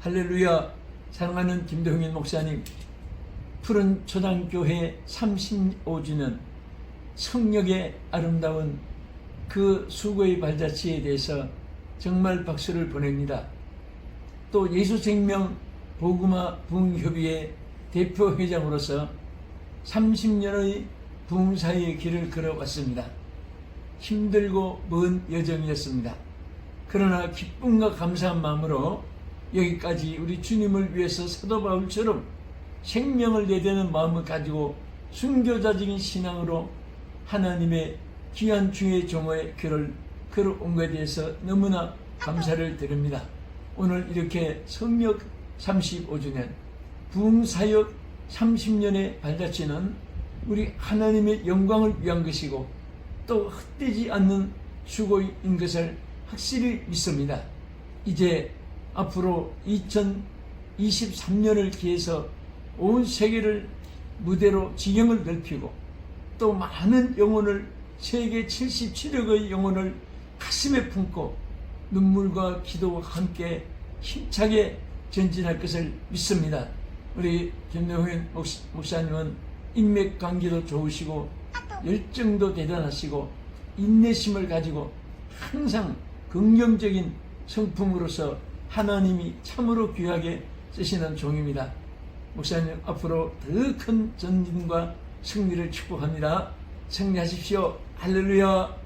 할렐루야 사랑하는 김동현 목사님 푸른 초당교회 35주년 성령의 아름다운 그 수고의 발자취에 대해서 정말 박수를 보냅니다. 또 예수생명 보그마 부흥협의회 대표회장으로서 30년의 부흥사의 길을 걸어왔습니다. 힘들고 먼 여정이었습니다. 그러나 기쁨과 감사한 마음으로 여기까지 우리 주님을 위해서 사도 바울처럼 생명을 내대는 마음을 가지고 순교자적인 신앙으로 하나님의 귀한 주의 종의 글을 걸어온 것에 대해서 너무나 감사를 드립니다. 오늘 이렇게 성역 35주년, 부흥사역 30년의 발자취는 우리 하나님의 영광을 위한 것이고 또 헛되지 않는 수고인 것을 확실히 믿습니다. 이제 앞으로 2023년을 기해서 온 세계를 무대로 지경을 넓히고 또 많은 영혼을 세계 77억의 영혼을 가슴에 품고 눈물과 기도와 함께 힘차게 전진할 것을 믿습니다. 우리 목사- 목사님은 인맥 관계도 좋으시고 열정도 대단하시고 인내심을 가지고 항상 긍정적인 성품으로서 하나님이 참으로 귀하게 쓰시는 종입니다. 목사님 앞으로 더 큰 전진과 승리를 축복합니다. 승리하십시오. 할렐루야.